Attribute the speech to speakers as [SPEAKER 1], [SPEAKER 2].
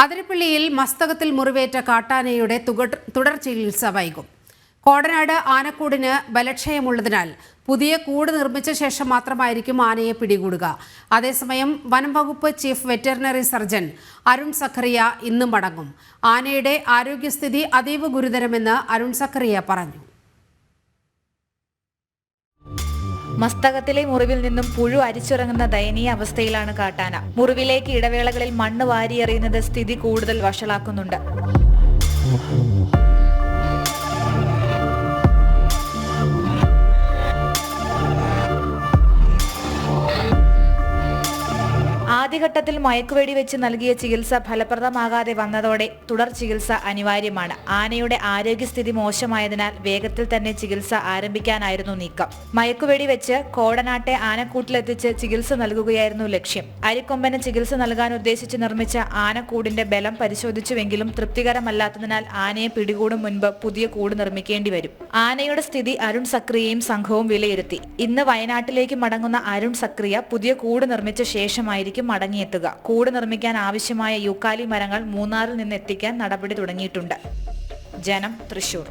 [SPEAKER 1] അതിരപ്പള്ളിയിൽ മസ്തകത്തിൽ മുറിവേറ്റ കാട്ടാനയുടെ തുടർ ചികിത്സ വൈകും. കോടനാട് ആനക്കൂടിന് ബലക്ഷയമുള്ളതിനാൽ പുതിയ കൂട് നിർമ്മിച്ച ശേഷം മാത്രമായിരിക്കും ആനയെ പിടികൂടുക. അതേസമയം വനം വകുപ്പ് chief veterinary surgeon Arun Zacharia ഇന്നും മടങ്ങും ആനയുടെ ആരോഗ്യസ്ഥിതി അതീവ ഗുരുതരമെന്ന് അരുൺ സഖറിയ പറഞ്ഞു.
[SPEAKER 2] മസ്തകത്തിലെ മുറിവിൽ നിന്നും പുഴു അരിച്ചിറങ്ങുന്ന ദയനീയ അവസ്ഥയിലാണ് കാട്ടാന. മുറിവിലേക്ക് ഇടവേളകളിൽ മണ്ണ് വാരിയെറിയുന്നത് സ്ഥിതി കൂടുതൽ വഷളാക്കുന്നുണ്ട്. ആദ്യഘട്ടത്തിൽ മയക്കുവെടി വെച്ച് നൽകിയ ചികിത്സ ഫലപ്രദമാകാതെ വന്നതോടെ തുടർ ചികിത്സ അനിവാര്യമാണ്. ആനയുടെ ആരോഗ്യസ്ഥിതി മോശമായതിനാൽ വേഗത്തിൽ തന്നെ ചികിത്സ ആരംഭിക്കാനായിരുന്നു നീക്കം. മയക്കുവെടി വെച്ച് കോടനാട്ടെ ആനക്കൂട്ടിലെത്തിച്ച് ചികിത്സ നൽകുകയായിരുന്നു ലക്ഷ്യം. അരിക്കൊമ്പന് ചികിത്സ നൽകാൻ ഉദ്ദേശിച്ച് നിർമ്മിച്ച ആനക്കൂടിന്റെ ബലം പരിശോധിച്ചുവെങ്കിലും തൃപ്തികരമല്ലാത്തതിനാൽ ആനയെ പിടികൂടും മുൻപ് പുതിയ കൂട് നിർമ്മിക്കേണ്ടി വരും. ആനയുടെ സ്ഥിതി അരുൺ സക്രിയയും സംഘവും വിലയിരുത്തി. ഇന്ന് വയനാട്ടിലേക്ക് മടങ്ങുന്ന അരുൺ സക്രിയ പുതിയ കൂട് നിർമ്മിച്ച ശേഷമായിരിക്കും മടങ്ങിയെത്തുക. കൂട് നിർമ്മിക്കാൻ ആവശ്യമായ യൂക്കാലി മരങ്ങൾ മൂന്നാറിൽ നിന്ന് എത്തിക്കാൻ നടപടി തുടങ്ങിയിട്ടുണ്ട്. ജനം തൃശൂർ.